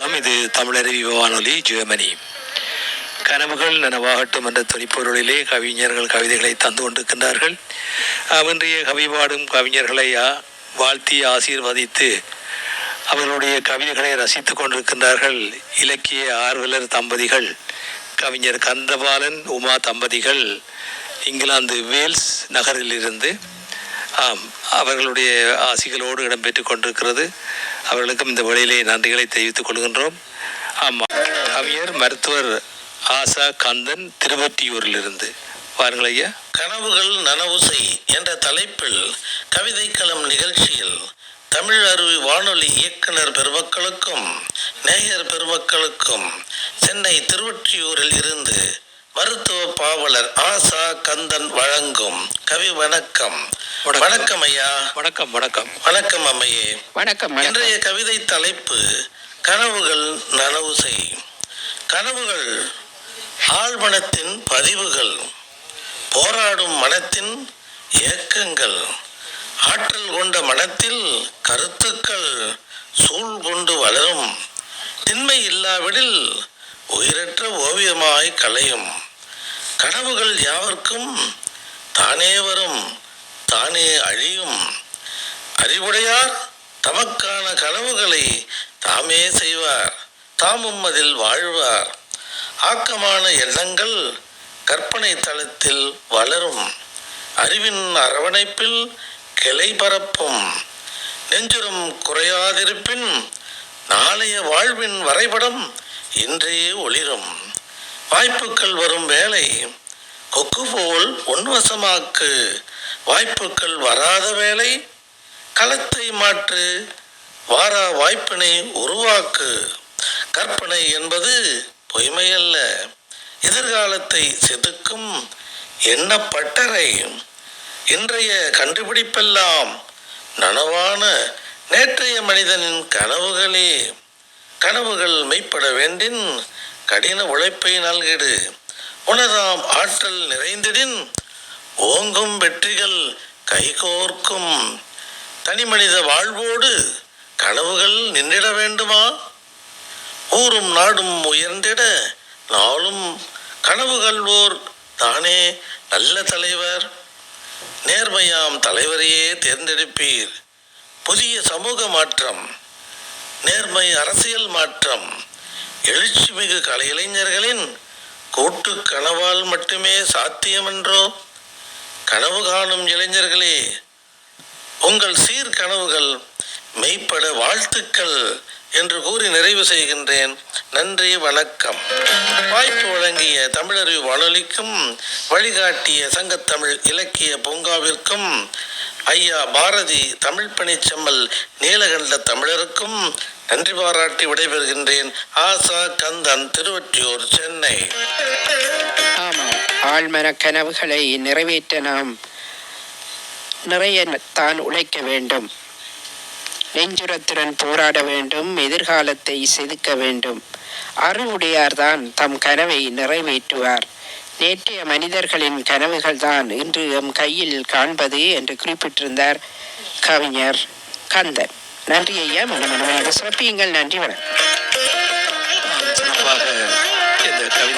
வணக்கம், இது தமிழருவி வானொலி ஜெர்மனி. கனவுகள் நனவாகட்டும் என்ற துணிப்பொருளிலே கவிஞர்கள் கவிதைகளை தந்து கொண்டிருக்கின்றார்கள். அவன்றைய இன்றைய கவி பாடும் கவிஞர்களை ஆ, வாழ்த்தி ஆசீர்வதித்து அவர்களுடைய கவிதைகளை ரசித்துக் கொண்டிருக்கின்றார்கள். இலக்கிய ஆர்வலர் தம்பதிகள் கவிஞர் கந்தபாலன் உமா தம்பதிகள் இங்கிலாந்து வேல்ஸ் நகரிலிருந்து ஆம் அவர்களுடைய ஆசிகளோடு இடம்பெற்றுக் கொண்டிருக்கிறது. அவர்களுக்கும் இந்த வழியிலே நன்றிகளை தெரிவித்துக் கொள்கின்றோம். ஆமாம் கவிஞர் மருத்துவர் ஆசா கந்தன் திருவொற்றியூரிலிருந்து. பாருங்கள் ஐயா. கனவுகள் நனவு செய் என்ற தலைப்பில் கவிதைக்களம் நிகழ்ச்சியில் தமிழ் அருவி வானொலி இயக்குனர் பெருமக்களுக்கும் நேயர் பெருமக்களுக்கும் சென்னை திருவொற்றியூரில் இருந்து மருத்துவ பாவலர் ஆசா கந்தன் வழங்கும் கவி வணக்கம். வணக்கம். ஐயா வணக்கம் வணக்கம். வணக்கம் அம்மையே. வணக்கம் வணக்கம். இன்றைய கவிதை தலைப்பு கனவுகள் நனவு செய். கனவுகள் ஆழ்மனத்தின் பதிவுகள். போராடும் மனத்தின் ஏக்கங்கள். ஆற்றல் கொண்ட மனத்தில் கருத்துக்கள் சூழ் கொண்டு வளரும். திண்மை இல்லாவிடில் உயிரற்ற ஓவியமாய் கலையும் கனவுகள் யாவர்க்கும் தானே வரும். தானே அழியும். அறிவுடையார் தமக்கான கனவுகளை தாமே செய்வார். தாமும் அதில் வாழ்வார். ஆக்கமான எண்ணங்கள் கற்பனை தளத்தில் வளரும். அறிவின் அரவணைப்பில் கிளை பரப்பும். நெஞ்சுரம் குறையாதிருப்பின் நாளைய வாழ்வின் வரைபடம் இன்றே ஒளிரும். வாய்ப்புகள் வரும் வேலை கொக்கு போல் உன்வசமாக்கு வாய்ப்புகள் வராத வேலை களத்தை மாற்று. வாரா வாய்ப்பினை உருவாக்கு. கற்பனை என்பது பொய்மையல்ல. எதிர்காலத்தை செதுக்கும் என்ன பட்டறை இன்றைய கண்டுபிடிப்பெல்லாம் நனவான நேற்றைய மனிதனின் கனவுகளே. கனவுகள் மெய்ப்பட வேண்டின் கடின உழைப்பை நல்கிடு. உனதாம் ஆற்றல் நிறைந்திடின் ஓங்கும் வெற்றிகள் கைகோர்க்கும். தனிமனித வாழ்வோடு கனவுகள் நின்றிட வேண்டுமா? ஊரும் நாடும் உயர்ந்திட நாளும் கனவு கல்வோர் தானே நல்ல தலைவர். நேர்மையாம் தலைவரையே தேர்ந்தெடுப்பீர். புதிய சமூக மாற்றம் நேர்மை அரசியல் மாற்றம். எழுச்சிமிகு கலை இளைஞர்களின் கூட்டு கனவால் மட்டுமே சாத்தியமென்றோ? கனவு காணும் இளைஞர்களே உங்கள் சீர் கனவுகள் மெய்ப்பட வாழ்த்துக்கள் என்று கூறி நிறைவு செய்கின்றேன். நன்றி வணக்கம். வாய்ப்பு வழங்கிய தமிழறிவு வானொலிக்கும் வழிகாட்டிய சங்கத்தமிழ் இலக்கிய பூங்காவிற்கும் ஐயா பாரதி தமிழ் பணிச்செம்மல் நீலகண்ட தமிழருக்கும் நன்றி பாராட்டி விடைபெறுகின்றேன். ஆசா கந்தன் திருவற்றியூர் சென்னை. ஆழ்மன கனவுகளை நிறைவேற்ற நாம் நிறைய தான் உழைக்க வேண்டும். நெஞ்சுரத்துடன் போராட வேண்டும் எதிர்காலத்தை செதுக்க வேண்டும். அறிவுடையார்தான் தம் கனவை நிறைவேற்றுவார். நேற்றைய மனிதர்களின் கனவுகள் தான் இன்று எம் கையில் காண்பது என்று குறிப்பிட்டிருந்தார் கவிஞர் கந்தன். நன்றி ஐயா மனமனமாக சிறப்பியுங்கள். நன்றி வணக்கம்.